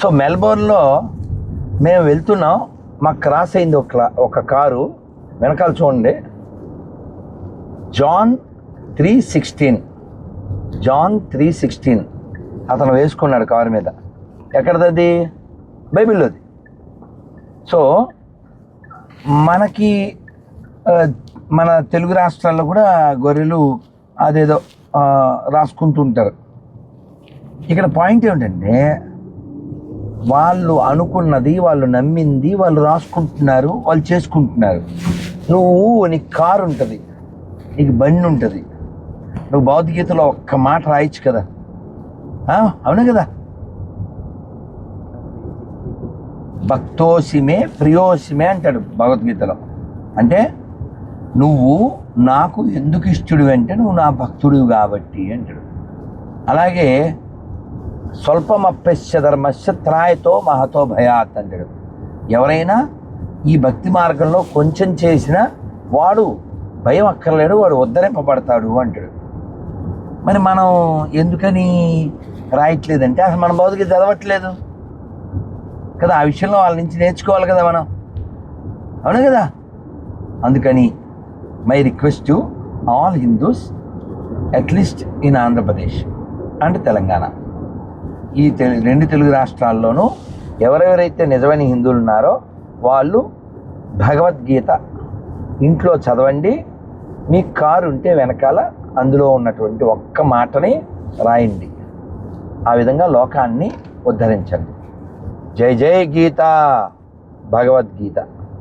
So మెల్బోర్న్లో మేము వెళ్తున్నాం. మాకు క్రాస్ అయింది ఒక ఒక కారు. వెనకాల చూడండి. John three sixteen. John three sixteen. అతను వేసుకున్నాడు కారు మీద. ఎక్కడదది? బైబిల్లోది. సో మనకి మన తెలుగు రాష్ట్రాల్లో కూడా గొర్రెలు అదేదో రాసుకుంటుంటారు ఇక్కడ పాయింట్ ఏమిటంటే వాళ్ళు అనుకున్నది వాళ్ళు నమ్మింది వాళ్ళు రాసుకుంటున్నారు వాళ్ళు చేసుకుంటున్నారు. నువ్వు నీకు కారు ఉంటుంది నీకు బండి ఉంటుంది. నువ్వు భౌతికీతలో ఒక్క మాట రాయొచ్చు కదా? అవును కదా? భక్తోసిమే ప్రియోసిమే అంటాడు భగవద్గీతలో. అంటే నువ్వు నాకు ఎందుకు ఇష్టడు అంటే నువ్వు నా భక్తుడు కాబట్టి అంటాడు. అలాగే స్వల్పమప్యస్య ధర్మస్య త్రాయతో మహతో భయాత్ అంటాడు. ఎవరైనా ఈ భక్తి మార్గంలో కొంచెం చేసినా వాడు భయం అక్కర్లేడు వాడు ఉద్ధరింపబడతాడు అంటాడు. మరి మనం ఎందుకని రాయట్లేదంటే అసలు మన భౌతిక చదవట్లేదు. కదా ఆ విషయంలో వాళ్ళ నుంచి నేర్చుకోవాలి కదా మనం. అవును కదా? అందుకని my request to all Hindus at least in Andhra Pradesh and Telangana. ఈ రెండు తెలుగు రాష్ట్రాల్లోనూ ఎవరెవరైతే నిజమైన హిందువులు ఉన్నారో వాళ్ళు భగవద్గీత ఇంట్లో చదవండి మీ కారు ఉంటే వెనకాల అందులో ఉన్నటువంటి ఒక్క మాటని రాయండి. ఆ విధంగా లోకాన్ని ఉద్ధరించండి. జై జై గీత భగవద్గీత.